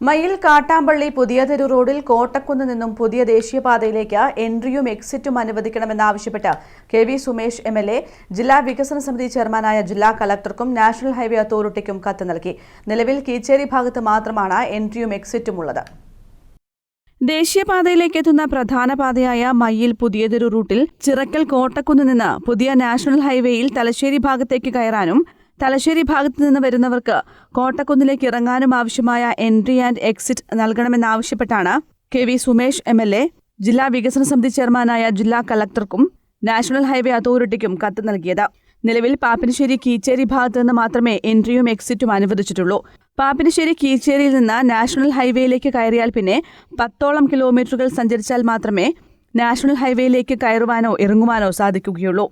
മയിൽ കാട്ടാമ്പള്ളി പുതിയ തെരു റോഡിൽ കോട്ടക്കുന്ന് നിന്നും പുതിയ ദേശീയപാതയിലേക്ക് എൻട്രിയും എക്സിറ്റും അനുവദിക്കണമെന്നാവശ്യപ്പെട്ട് K V Sumesh M L A ജില്ലാ വികസന സമിതി ചെയർമാനായ ജില്ലാ കളക്ടർക്കും നാഷണൽ ഹൈവേ അതോറിറ്റിക്കും കത്ത് നൽകി. നിലവിൽ കീച്ചേരി ഭാഗത്ത് മാത്രമാണ് എൻട്രിയും എക്സിറ്റും ഉള്ളത്. ദേശീയപാതയിലേക്ക് എത്തുന്ന പ്രധാന പാതയായ മയ്യിൽ പുതിയതൊരു റൂട്ടിൽ ചിറക്കൽ കോട്ടക്കുന്ന് നിന്ന് പുതിയ നാഷണൽ ഹൈവേയിൽ തലശ്ശേരി ഭാഗത്തേക്ക് കയറാനും തലശ്ശേരി ഭാഗത്തു നിന്ന് വരുന്നവർക്ക് കോട്ടക്കുന്നിലേക്ക് ഇറങ്ങാനും ആവശ്യമായ entry and exit നൽകണമെന്നാവശ്യപ്പെട്ടാണ് K V Sumesh M L A. ജില്ലാ വികസന സമിതി ചെയർമാനായ ജില്ലാ കളക്ടർക്കും നാഷണൽ ഹൈവേ അതോറിറ്റിക്കും കത്ത് നൽകിയത്. നിലവിൽ പാപ്പിനിശ്ശേരി കീച്ചേരി ഭാഗത്ത് നിന്ന് മാത്രമേ എൻട്രിയും എക്സിറ്റും അനുവദിച്ചിട്ടുള്ളൂ. പാപ്പിനിശ്ശേരി കീച്ചേരിയിൽ നിന്ന് നാഷണൽ ഹൈവേയിലേക്ക് കയറിയാൽ പിന്നെ പത്തോളം കിലോമീറ്ററുകൾ സഞ്ചരിച്ചാൽ മാത്രമേ നാഷണൽ ഹൈവേയിലേക്ക് കയറുവാനോ ഇറങ്ങുവാനോ സാധിക്കുകയുള്ളൂ.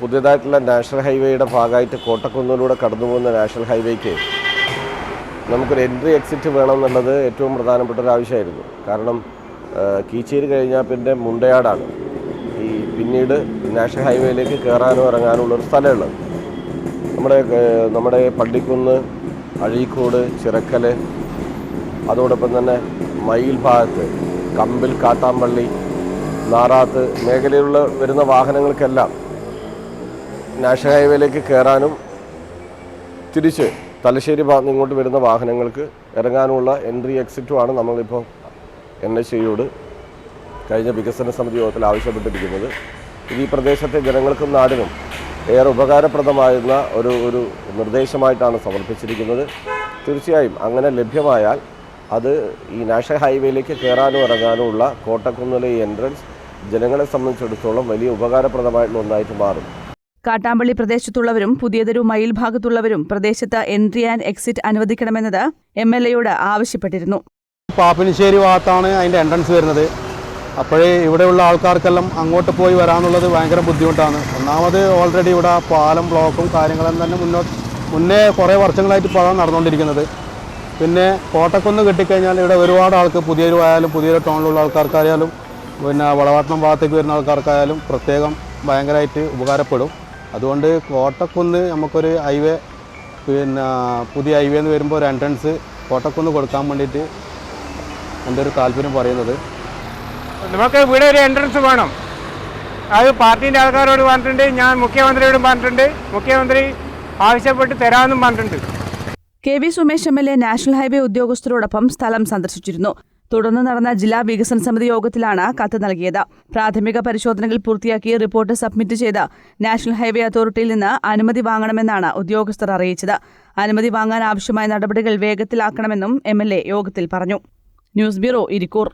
പുതിയതായിട്ടുള്ള നാഷണൽ ഹൈവേയുടെ ഭാഗമായിട്ട് കോട്ടക്കുന്നിലൂടെ കടന്നു പോകുന്ന നാഷണൽ ഹൈവേക്ക് നമുക്കൊരു എൻട്രി എക്സിറ്റ് വേണം എന്നുള്ളത് ഏറ്റവും പ്രധാനപ്പെട്ട ഒരു ആവശ്യമായിരുന്നു. കാരണം കീച്ചേരി കഴിഞ്ഞാൽ പിന്നെ മുണ്ടയാടാണ്. ഈ പിന്നീട് നാഷണൽ ഹൈവേയിലേക്ക് കയറാനും ഇറങ്ങാനോ ഉള്ളൊരു സ്ഥലമുള്ളത്. നമ്മുടെ നമ്മുടെ പള്ളിക്കുന്ന് അഴീക്കോട് ചിറക്കൽ അതോടൊപ്പം തന്നെ മയിൽ ഭാഗത്ത് കമ്പിൽ കാട്ടാമ്പള്ളി നാറാത്ത് മേഖലയിലുള്ള വരുന്ന വാഹനങ്ങൾക്കെല്ലാം നാഷണൽ ഹൈവേയിലേക്ക് കയറാനും തിരിച്ച് തലശ്ശേരി ഭാഗത്ത് ഇങ്ങോട്ട് വരുന്ന വാഹനങ്ങൾക്ക് ഇറങ്ങാനുള്ള എൻട്രി എക്സിറ്റുമാണ് നമ്മളിപ്പോൾ എൻ എച്ച് ഐയോട് കഴിഞ്ഞ വികസന സമിതി യോഗത്തിൽ ആവശ്യപ്പെട്ടിരിക്കുന്നത്. ഇത് ഈ പ്രദേശത്തെ ജനങ്ങൾക്കും നാടിനും ഏറെ ഉപകാരപ്രദമായിരുന്ന ഒരു ഒരു നിർദ്ദേശമായിട്ടാണ് സമർപ്പിച്ചിരിക്കുന്നത്. തീർച്ചയായും അങ്ങനെ ലഭ്യമായാൽ അത് ഈ നാഷണൽ ഹൈവേയിലേക്ക് കയറാനും ഇറങ്ങാനും ഉള്ള കോട്ടക്കുന്നിലെ എൻട്രൻസ് ജനങ്ങളെ സംബന്ധിച്ചിടത്തോളം വലിയ ഉപകാരപ്രദമായിട്ടുള്ള ഒന്നായിട്ട് മാറും. കാട്ടാമ്പള്ളി പ്രദേശത്തുള്ളവരും പുതിയതൊരു മയിൽ ഭാഗത്തുള്ളവരും പ്രദേശത്ത് എൻട്രി ആൻഡ് എക്സിറ്റ് അനുവദിക്കണമെന്നത് എം എൽ എയോട് ആവശ്യപ്പെട്ടിരുന്നു. പാപ്പിനിശ്ശേരി ഭാഗത്താണ് അതിന്റെ എൻട്രൻസ് വരുന്നത്. അപ്പോഴേ ഇവിടെയുള്ള ആൾക്കാർക്കെല്ലാം അങ്ങോട്ട് പോയി വരാനുള്ളത് ഭയങ്കര ബുദ്ധിമുട്ടാണ്. ഒന്നാമത് ഓൾറെഡി ഇവിടെ പാലം ബ്ലോക്കും കാര്യങ്ങളും തന്നെ മുന്നോട്ട് മുന്നേ കുറേ വർഷങ്ങളായിട്ട് ഇപ്പോൾ നടന്നുകൊണ്ടിരിക്കുന്നത്. പിന്നെ കോട്ടക്കുന്ന് കിട്ടിക്കഴിഞ്ഞാൽ ഇവിടെ ഒരുപാട് ആൾക്ക് പുതിയൊരു ആയാലും പുതിയൊരു ടൗണിലുള്ള ആൾക്കാർക്കായാലും പിന്നെ വളവാട്ടണം ഭാഗത്തേക്ക് വരുന്ന ആൾക്കാർക്കായാലും പ്രത്യേകം ഭയങ്കരമായിട്ട് ഉപകാരപ്പെടും. അതുകൊണ്ട് കോട്ടക്കുന്ന് നമുക്കൊരു ഹൈവേ പിന്നെ പുതിയ ഹൈവേ എന്ന് വരുമ്പോൾ ഒരു എൻട്രൻസ് കോട്ടക്കുന്ന് കൊടുക്കാൻ വേണ്ടിയിട്ട് എന്റെ ഒരു താല്പര്യം പറയുന്നത്. നമുക്ക് ഇവിടെ ഒരു എൻട്രൻസ് വേണം. അത് പാർട്ടീന്റെ ആൾക്കാരോട് പറഞ്ഞിട്ടുണ്ട് ഞാൻ മുഖ്യമന്ത്രിയോടും പറഞ്ഞിട്ടുണ്ട് മുഖ്യമന്ത്രി ആവശ്യപ്പെട്ട് തരാമെന്നും പറഞ്ഞിട്ടുണ്ട്. K V Sumesh M L A national highway ഉദ്യോഗസ്ഥരോടൊപ്പം സ്ഥലം സന്ദർശിച്ചിരുന്നു. തുടർന്ന് നടന്ന ജില്ലാ വികസന സമിതി യോഗത്തിലാണ് കത്ത് നൽകിയത്. പ്രാഥമിക പരിശോധനകൾ പൂർത്തിയാക്കി റിപ്പോർട്ട് സബ്മിറ്റ് ചെയ്ത് നാഷണൽ ഹൈവേ അതോറിറ്റിയിൽ നിന്ന് അനുമതി വാങ്ങണമെന്നാണ് ഉദ്യോഗസ്ഥർ അറിയിച്ചത്. അനുമതി വാങ്ങാൻ ആവശ്യമായ നടപടികൾ വേഗത്തിലാക്കണമെന്നും എം യോഗത്തിൽ പറഞ്ഞു. News bureau Irikkur.